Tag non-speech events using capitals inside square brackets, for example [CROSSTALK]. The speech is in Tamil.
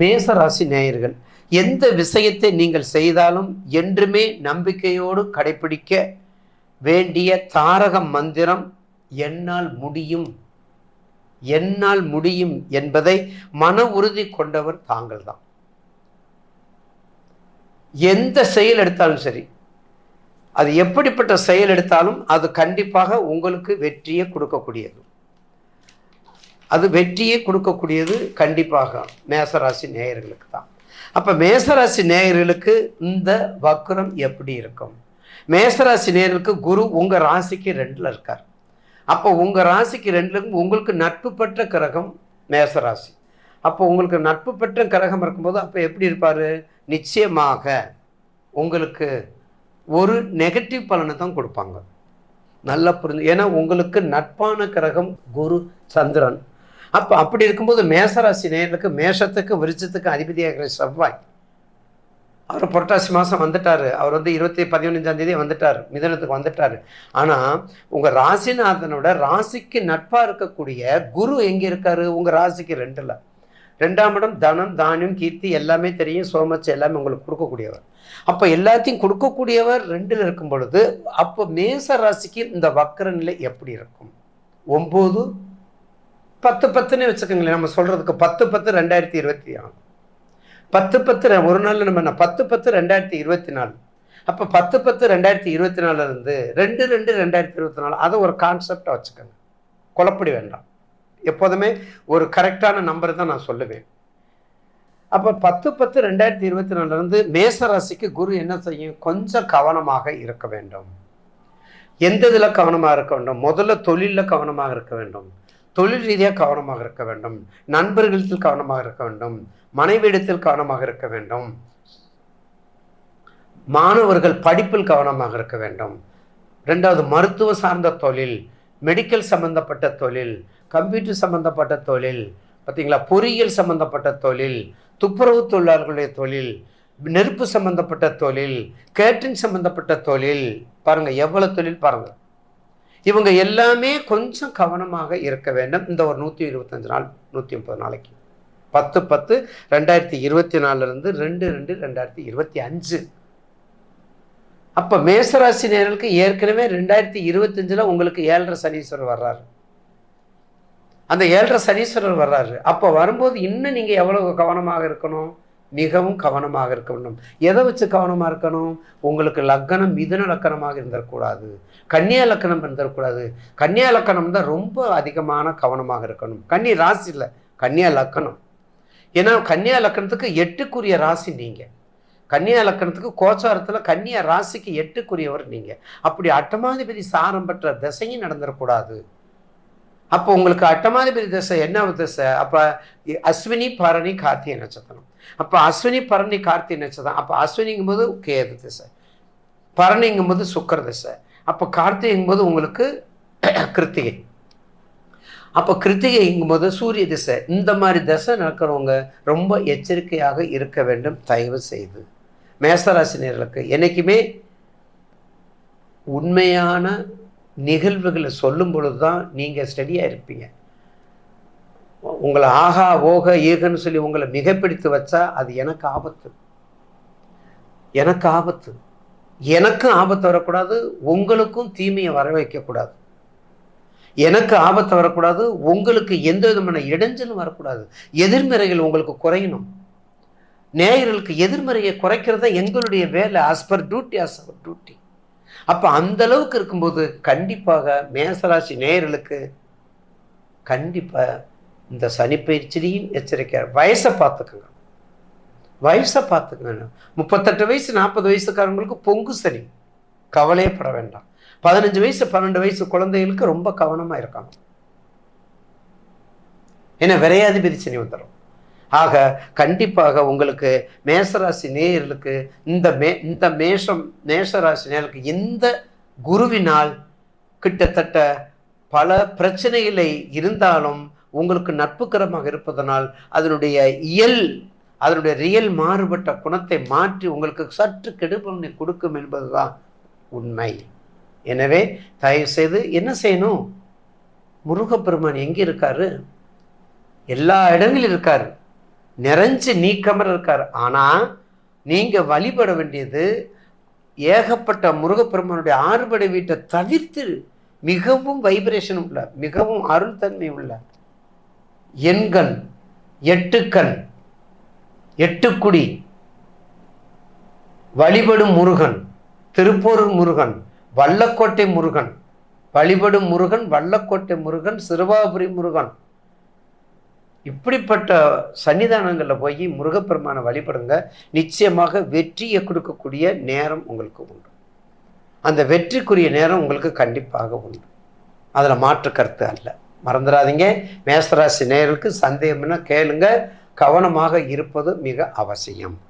மேச ராசி நேயர்கள் எந்த விஷயத்தை நீங்கள் செய்தாலும் என்றுமே நம்பிக்கையோடு கடைபிடிக்க வேண்டிய தாரக மந்திரம் என்னால் முடியும். என்னால் முடியும் என்பதை மன உறுதி கொண்டவர் தாங்கள் தான். எந்த செயல் எடுத்தாலும் சரி அது எப்படிப்பட்ட செயல் எடுத்தாலும் அது கண்டிப்பாக உங்களுக்கு வெற்றியை கொடுக்கக்கூடியது. அது வெற்றியே கொடுக்கக்கூடியது கண்டிப்பாக மேசராசி நேயர்களுக்கு தான். அப்போ மேசராசி நேயர்களுக்கு இந்த வக்ரம் எப்படி இருக்கும்? மேசராசி நேயர்களுக்கு குரு உங்கள் ராசிக்கு ரெண்டில் இருக்கார். அப்போ உங்கள் ராசிக்கு ரெண்டில் உங்களுக்கு நட்பு பெற்ற கிரகம் மேசராசி. அப்போ உங்களுக்கு நட்பு பெற்ற கிரகம் இருக்கும்போது அப்போ எப்படி இருப்பார்? நிச்சயமாக உங்களுக்கு ஒரு நெகட்டிவ் பலனை தான் கொடுப்பாங்க. நல்லா புரிஞ்சு ஏன்னா உங்களுக்கு நட்பான கிரகம் குரு சந்திரன். அப்போ அப்படி இருக்கும்போது மேசராசி நேர்களுக்கு மேஷத்துக்கு விருச்சத்துக்கும் அதிபதியாக இருக்கிற செவ்வாய் அவர் புரட்டாசி மாதம் வந்துட்டார். அவர் வந்து இருபத்தி பதினஞ்சாம் வந்துட்டார். மிதனத்துக்கு வந்துட்டார். ஆனால் உங்கள் ராசிநாதனோட ராசிக்கு நட்பாக இருக்கக்கூடிய குரு எங்கே இருக்காரு? உங்கள் ராசிக்கு ரெண்டில். ரெண்டாம் இடம் தனம் தானியம் கீர்த்தி எல்லாமே தெரியும். சோமச்சு எல்லாமே உங்களுக்கு கொடுக்கக்கூடியவர். அப்போ எல்லாத்தையும் கொடுக்கக்கூடியவர் ரெண்டில் இருக்கும் பொழுது அப்போ மேச ராசிக்கு இந்த வக்கர நிலை எப்படி இருக்கும்? ஒம்பது பத்து பத்துன்னு வச்சுக்கோங்களேன் நம்ம சொல்கிறதுக்கு பத்து பத்து ரெண்டாயிரத்தி இருபத்தி ஆறு. பத்து பத்து ஒரு நாள் நம்ம என்ன பத்து பத்து ரெண்டாயிரத்தி இருபத்தி நாலு. அப்போ பத்து பத்து ரெண்டாயிரத்தி இருபத்தி நாலுலேருந்து ரெண்டு ரெண்டு ரெண்டாயிரத்தி இருபத்தி நாலு அதை ஒரு கான்செப்டாக வச்சுக்கோங்க. குழப்படி வேண்டாம். எப்போதுமே ஒரு கரெக்டான நம்பர் தான் நான் சொல்லுவேன். அப்போ பத்து பத்து ரெண்டாயிரத்தி இருபத்தி நாலுலேருந்து மேசராசிக்கு குரு என்ன செய்யும்? கொஞ்சம் கவனமாக இருக்க வேண்டும். எந்த இதில் கவனமாக இருக்க வேண்டும்? முதல்ல தொழிலில் கவனமாக இருக்க வேண்டும். தொழில் ரீதியாக கவனமாக இருக்க வேண்டும். நண்பர்களிடத்தில் கவனமாக இருக்க வேண்டும். மனைவியிடத்தில் கவனமாக இருக்க வேண்டும். மாணவர்கள் படிப்பில் கவனமாக இருக்க வேண்டும். ரெண்டாவது மருத்துவ சார்ந்த தொழில் மெடிக்கல் சம்பந்தப்பட்ட தொழில் கம்ப்யூட்டர் சம்பந்தப்பட்ட தொழில் பார்த்தீங்களா? பொறியியல் சம்பந்தப்பட்ட தொழில் துப்புரவு தொழிலாளர்களுடைய தொழில் நெருப்பு சம்பந்தப்பட்ட தொழில் கேட்டின் சம்பந்தப்பட்ட தொழில். பாருங்கள் எவ்வளவு தொழில் பாருங்கள் இவங்க எல்லாமே கொஞ்சம் கவனமாக இருக்க வேண்டும். இந்த ஒரு நூற்றி இருபத்தஞ்சு நாள் நூற்றி முப்பது நாளைக்கு. பத்து பத்து ரெண்டாயிரத்தி இருபத்தி நாலுலேருந்து ரெண்டு ரெண்டு ரெண்டாயிரத்தி இருபத்தி அஞ்சு. அப்போ மேசராசி நேர்களுக்கு ஏற்கனவே ரெண்டாயிரத்தி இருபத்தஞ்சில் உங்களுக்கு ஏழரை சனீஸ்வரர் வர்றாரு. அந்த ஏழரை சனீஸ்வரர் வர்றாரு. அப்போ வரும்போது இன்னும் நீங்கள் எவ்வளோ கவனமாக இருக்கணும்? மிகவும் கவனமாக இருக்க வேண்டும். எதை வச்சு கவனமாக இருக்கணும்? உங்களுக்கு லக்கணம் மிதுன லக்கணமாக இருந்துடக்கூடாது கன்னியா லக்கணம் இருந்துடக்கூடாது கன்னியா லக்கணம் தான் ரொம்ப அதிகமான கவனமாக இருக்கணும். கன்னி ராசி இல்லை. கன்னியா லக்கணம். ஏன்னா கன்னியா லக்கணத்துக்கு எட்டுக்குரிய ராசி நீங்கள் கன்னியா லக்கணத்துக்கு கோச்சாரத்தில் கன்னியா ராசிக்கு எட்டுக்குரியவர் நீங்கள் அப்படி அட்டமாதிபதி சாரம் பெற்ற திசையும் நடந்துடக்கூடாது அப்போ உங்களுக்கு அட்டமாதிபதி திசை என்ன திசை? அப்போ அஸ்வினி பரணி கார்த்திகை நட்சத்திரம். அப்போ அஸ்வினி பரணி கார்த்திகை நட்சத்திரம். அப்போ அஸ்வினிங்கும் போது கேது திசை. பரணிங்கும் போது சுக்கர திசை. அப்போ கார்த்திகைங்கும் போது உங்களுக்கு [CLEARS THROAT] கிருத்திகை. அப்போ கிருத்திகைங்கும் போது சூரிய திசை. இந்த மாதிரி திசை நடக்கிறவங்க ரொம்ப எச்சரிக்கையாக இருக்க வேண்டும் தயவு செய்து. மேசராசினியர்களுக்கு என்றைக்குமே உண்மையான நிகழ்வுகளை சொல்லும் பொழுது தான் நீங்கள் ஸ்டடியாக இருப்பீங்க. உங்களை ஆகா ஓக ஏகன்னு சொல்லி உங்களை மிகப்பிடித்து வச்சா அது எனக்கு ஆபத்து. எனக்கு ஆபத்து. எனக்கும் ஆபத்து வரக்கூடாது உங்களுக்கும் தீமையை வர வைக்கக்கூடாது. எனக்கு ஆபத்து வரக்கூடாது உங்களுக்கு எந்த விதமான இடைஞ்சலும் வரக்கூடாது. எதிர்மறைகள் உங்களுக்கு குறையணும். நேயர்களுக்கு எதிர்மறையை குறைக்கிறது தான் எங்களுடைய வேலை. As per duty as our duty அப்போ அந்த அளவுக்கு இருக்கும்போது கண்டிப்பாக மேசராசி நேயர்களுக்கு கண்டிப்பாக இந்த சனிப்பயிற்சிலையும் எச்சரிக்கையாக வயசை பார்த்துக்குங்க. வயசை பார்த்துக்கங்க. முப்பத்தெட்டு வயசு நாற்பது வயசுக்காரங்களுக்கு பொங்கு சனி. கவலையே பட வேண்டாம். பதினஞ்சு வயசு பன்னெண்டு வயசு குழந்தைகளுக்கு ரொம்ப கவனமாக இருக்காங்க. ஏன்னா விரையாதிபதி சனி வந்துடும் ஆக கண்டிப்பாக உங்களுக்கு மேசராசி நேயர்களுக்கு இந்த மே இந்த மேஷம் மேஷராசி நேயர்களுக்கு எந்த குருவினால் கிட்டத்தட்ட பல பிரச்சனைகளை இருந்தாலும் உங்களுக்கு நட்புக்கரமாக இருப்பதனால் அதனுடைய இயல் அதனுடைய ரியல் மாறுபட்ட குணத்தை மாற்றி உங்களுக்கு சற்று கெடுபலனை கொடுக்கும் என்பதுதான் உண்மை. எனவே தயவு செய்து என்ன செய்யணும்? முருகப்பெருமான் எங்கே இருக்காரு? எல்லா இடங்களிலும் இருக்காரு. நிறைஞ்சு நீக்கமர் இருக்கார். ஆனால் நீங்கள் வழிபட வேண்டியது ஏகப்பட்ட முருகப்பெருமானுடைய ஆறுபடை வீட்டை தவிர்த்து மிகவும் வைப்ரேஷன் உள்ள மிகவும் அருள் தன்மை உள்ள எண்கண் எட்டுக்கண் எட்டுக்குடி வழிபடும் முருகன் திருப்பூர் முருகன் வல்லக்கோட்டை முருகன் வழிபடும் முருகன் வல்லக்கோட்டை முருகன் சிறுவாபுரி முருகன். இப்படிப்பட்ட சன்னிதானங்களில் போய் முருகப்பெருமானை வழிபடுங்க. நிச்சயமாக வெற்றியை கொடுக்கக்கூடிய நேரம் உங்களுக்கு உண்டு. அந்த வெற்றிக்குரிய நேரம் உங்களுக்கு கண்டிப்பாக உண்டு. அதில் மாற்று கருத்து அல்ல. மறந்துடாதீங்க. மேசராசி நேருக்கு சந்தேகம்னா கேளுங்க. கவனமாக இருப்பது மிக அவசியம்.